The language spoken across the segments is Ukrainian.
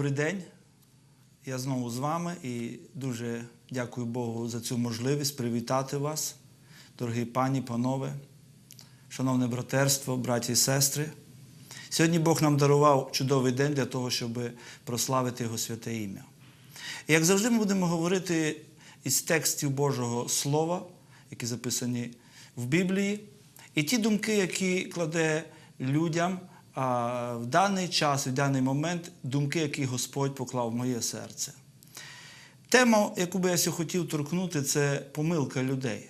добрий день. Я знову з вами і дуже дякую Богу за цю можливість привітати вас, дорогі пані, панове, шановне братерство, браті і сестри. Сьогодні Бог нам дарував чудовий день для того, щоб прославити Його святе ім'я. І як завжди, ми будемо говорити із текстів Божого Слова, які записані в Біблії, і ті думки, які кладе людям а, в даний час, в даний момент, думки, які Господь поклав в моє серце. Тема, яку би я сьогодні хотів торкнути, це помилка людей.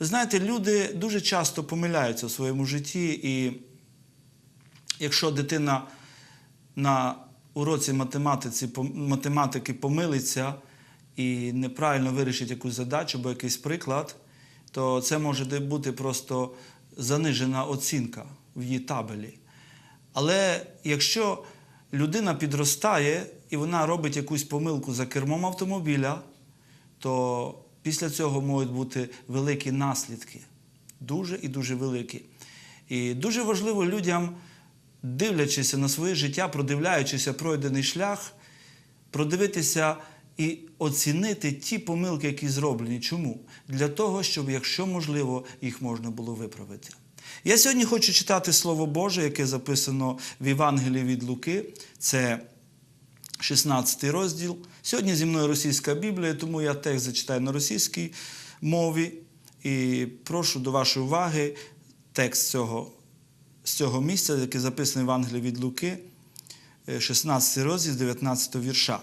Ви знаєте, люди дуже часто помиляються в своєму житті, і якщо дитина на уроці математиці, математики помилиться і неправильно вирішить якусь задачу або якийсь приклад, то це може бути просто занижена оцінка в її табелі. Але якщо людина підростає і вона робить якусь помилку за кермом автомобіля, то після цього можуть бути великі наслідки. Дуже і дуже великі. І дуже важливо людям, дивлячися на своє життя, продивляючися пройдений шлях, продивитися і оцінити ті помилки, які зроблені. Чому? Для того, щоб, якщо можливо, їх можна було виправити. Я сьогодні хочу читати Слово Боже, яке записано в Євангелії від Луки. Це 16 розділ. Сьогодні зі мною російська Біблія, тому я текст зачитаю на російській мові. І прошу до вашої уваги текст цього, з цього місця, який записаний в Євангелії від Луки, 16 розділ, 19 вірша.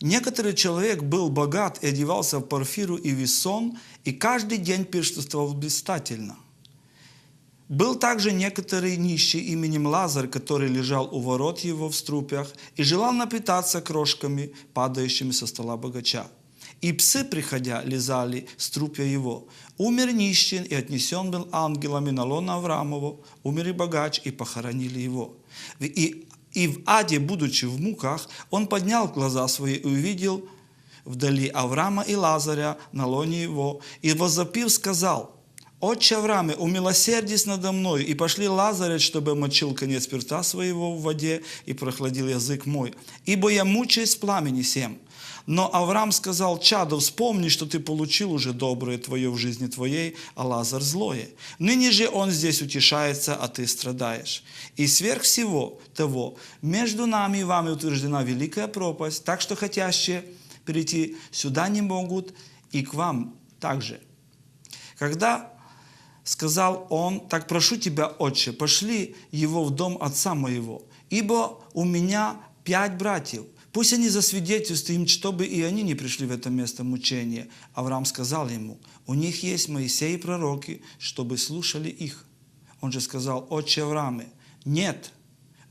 Некоторый человек был богат и одевался в парфиру и весон, и каждый день пиршествовал блистательно. Был также некоторый нищий именем Лазарь, который лежал у ворот его в струпях и желал напитаться крошками, падающими со стола богача. И псы, приходя, лизали струпья его. Умер нищий и отнесен был ангелами на лоно Авраамову. Умер и богач, и похоронили его. И, и в аде, будучи в муках, он поднял глаза свои и увидел вдали Авраама и Лазаря на лоне его. И возопив сказал, «Отче Аврааме, умилосердись надо мною, и пошли Лазаря, чтобы мочил конец перста своего в воде и прохладил язык мой, ибо я мучаюсь пламени всем». Но Авраам сказал, чадо, вспомни, что ты получил уже доброе твое в жизни твоей, а Лазар злое. Ныне же он здесь утешается, а ты страдаешь. И сверх всего того, между нами и вами утверждена великая пропасть, так что хотящие перейти сюда не могут, и к вам также. Когда сказал он, так прошу тебя, отче, пошли его в дом отца моего, ибо у меня пять братьев, Пусть они засвидетельствуют им, чтобы и они не пришли в это место мучения. Авраам сказал ему, у них есть Моисей и пророки, чтобы слушали их. Он же сказал, отче Аврааме, нет,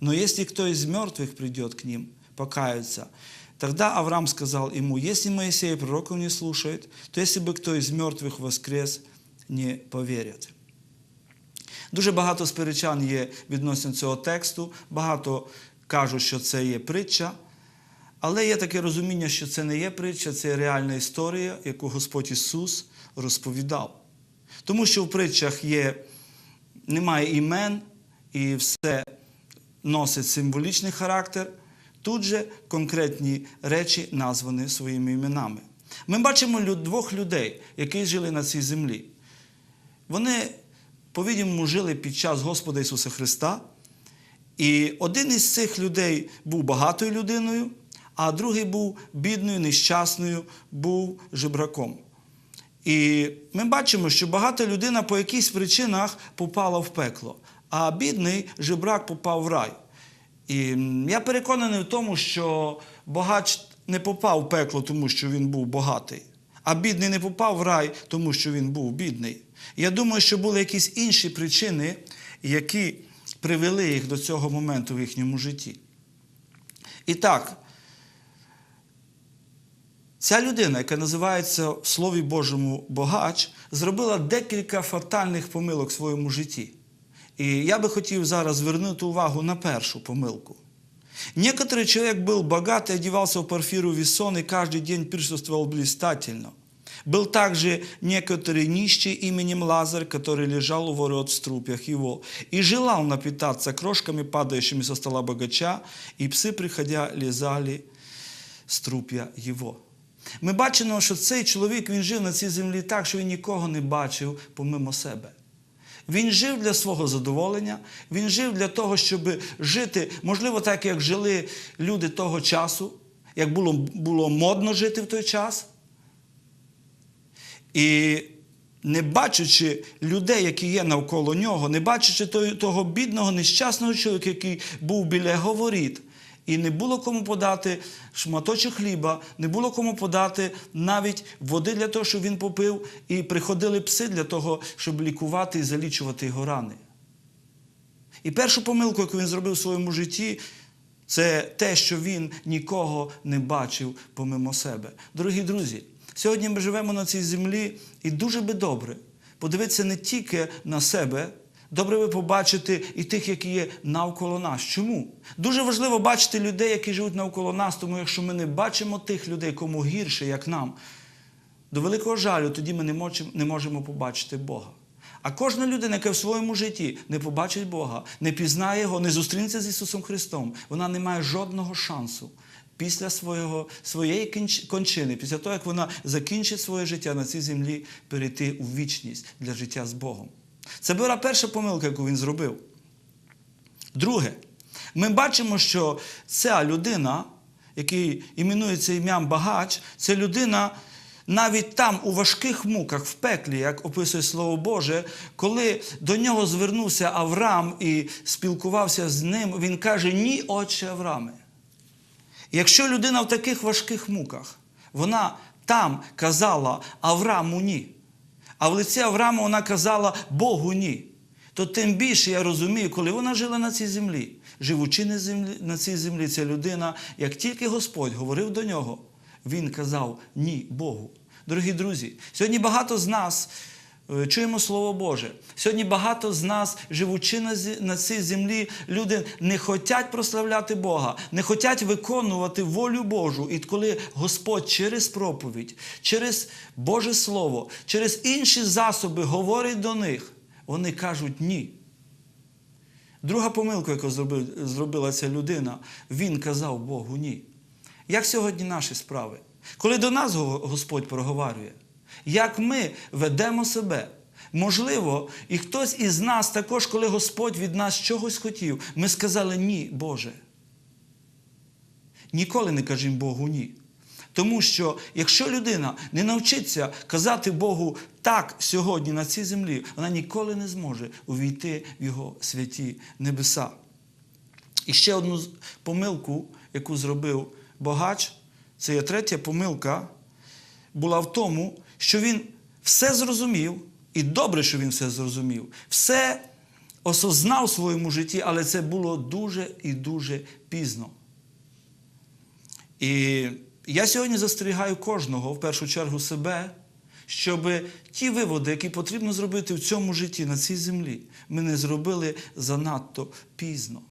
но если кто из мертвых придет к ним, покаются. Тогда Авраам сказал ему, если Моисей пророков не слушает, то если бы кто из мертвых воскрес, не поверят. Дуже багато сперечань є відносно цього тексту, багато кажуть, що це є притча. Але є таке розуміння, що це не є притча, це є реальна історія, яку Господь Ісус розповідав. Тому що в притчах є, немає імен і все носить символічний характер. Тут же конкретні речі названі своїми іменами. Ми бачимо двох людей, які жили на цій землі. Вони, по-відомому, жили під час Господа Ісуса Христа. І один із цих людей був багатою людиною а другий був бідною, нещасною, був жебраком. І ми бачимо, що багата людина по якихось причинах попала в пекло, а бідний жебрак попав в рай. І я переконаний в тому, що богач не попав в пекло, тому що він був багатий, а бідний не попав в рай, тому що він був бідний. Я думаю, що були якісь інші причини, які привели їх до цього моменту в їхньому житті. І так, Ця людина, яка називається в Слові Божому богач, зробила декілька фатальних помилок в своєму житті. І я би хотів зараз звернути увагу на першу помилку. Некоторый человек был богат и одевался в парфиру весон и каждый день присутствовал блистательно. Был также некоторый нищий именем Лазарь, который лежал у ворот в струпьях его, и желал напитаться крошками, падающими со стола богача, и псы, приходя, лизали струп'я його. Ми бачимо, що цей чоловік він жив на цій землі так, що він нікого не бачив помимо себе. Він жив для свого задоволення, він жив для того, щоб жити, можливо, так, як жили люди того часу, як було, було модно жити в той час. І не бачачи людей, які є навколо нього, не бачачи того бідного, нещасного чоловіка, який був біля його воріт, і не було кому подати шматочок хліба, не було кому подати навіть води для того, щоб він попив, і приходили пси для того, щоб лікувати і залічувати його рани. І першу помилку, яку він зробив в своєму житті, це те, що він нікого не бачив помимо себе. Дорогі друзі, сьогодні ми живемо на цій землі, і дуже би добре подивитися не тільки на себе. Добре би побачити і тих, які є навколо нас. Чому? Дуже важливо бачити людей, які живуть навколо нас, тому якщо ми не бачимо тих людей, кому гірше, як нам, до великого жалю, тоді ми не можемо, побачити Бога. А кожна людина, яка в своєму житті не побачить Бога, не пізнає Його, не зустрінеться з Ісусом Христом, вона не має жодного шансу після свого, своєї кончини, після того, як вона закінчить своє життя на цій землі, перейти у вічність для життя з Богом. Це була перша помилка, яку він зробив. Друге, ми бачимо, що ця людина, який іменується ім'ям багач, це людина навіть там, у важких муках, в пеклі, як описує Слово Боже, коли до нього звернувся Авраам і спілкувався з ним, він каже: Ні, отче Аврааме. Якщо людина в таких важких муках, вона там казала Аврааму ні, а в лиці Авраама вона казала Богу ні, то тим більше я розумію, коли вона жила на цій землі, живучи на, землі, на цій землі, ця людина, як тільки Господь говорив до нього, він казав ні Богу. Дорогі друзі, сьогодні багато з нас чуємо Слово Боже. Сьогодні багато з нас, живучи на цій землі, люди не хочуть прославляти Бога, не хочуть виконувати волю Божу. І коли Господь через проповідь, через Боже Слово, через інші засоби говорить до них, вони кажуть ні. Друга помилка, яку зробила ця людина, він казав Богу ні. Як сьогодні наші справи? Коли до нас Господь проговорює, як ми ведемо себе? Можливо, і хтось із нас також, коли Господь від нас чогось хотів, ми сказали ні, Боже. Ніколи не кажімо Богу ні. Тому що якщо людина не навчиться казати Богу так сьогодні на цій землі, вона ніколи не зможе увійти в Його святі небеса. І ще одну помилку, яку зробив богач, це є третя помилка, була в тому, що він все зрозумів, і добре, що він все зрозумів, все осознав в своєму житті, але це було дуже і дуже пізно. І я сьогодні застерігаю кожного, в першу чергу себе, щоб ті виводи, які потрібно зробити в цьому житті, на цій землі, ми не зробили занадто пізно.